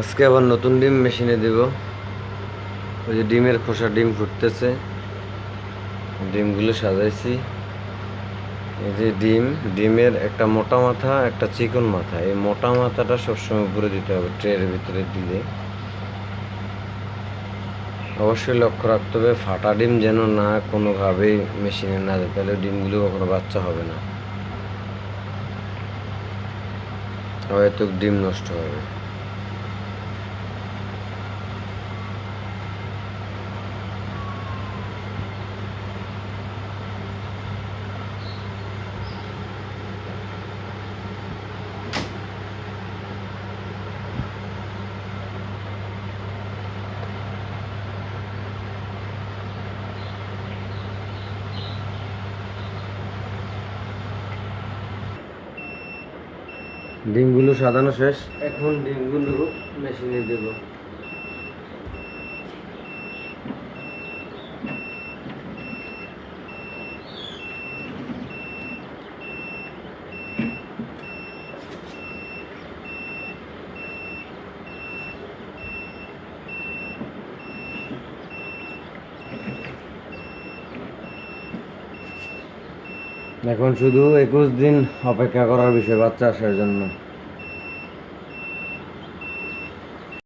আজকে আবার নতুন ডিম মেশিনে দেব। ওই যে ডিমের খোসা, ডিম ফুটতেছে। ডিমগুলো সাজাইছি। এই যে ডিম, ডিমের একটা মোটা মাথা, একটা চিকন মাথা। এই মোটা মাথাটা সবসময় উপরে দিতে হবে, ট্রের ভিতরে দিলে। অবশ্যই লক্ষ্য রাখতে হবে, ফাটা ডিম যেন না কোনোভাবেই মেশিনে না যায়, তাহলে ডিমগুলো কখনো বাচ্চা হবে না। হয়তো ডিম নষ্ট হবে। ডিমগুলো সাজানো শেষ। এখন ডিমগুলো মেশিনে দেব। এখন শুধু একুশ দিন অপেক্ষা করার বিষয় বাচ্চা আসার জন্য।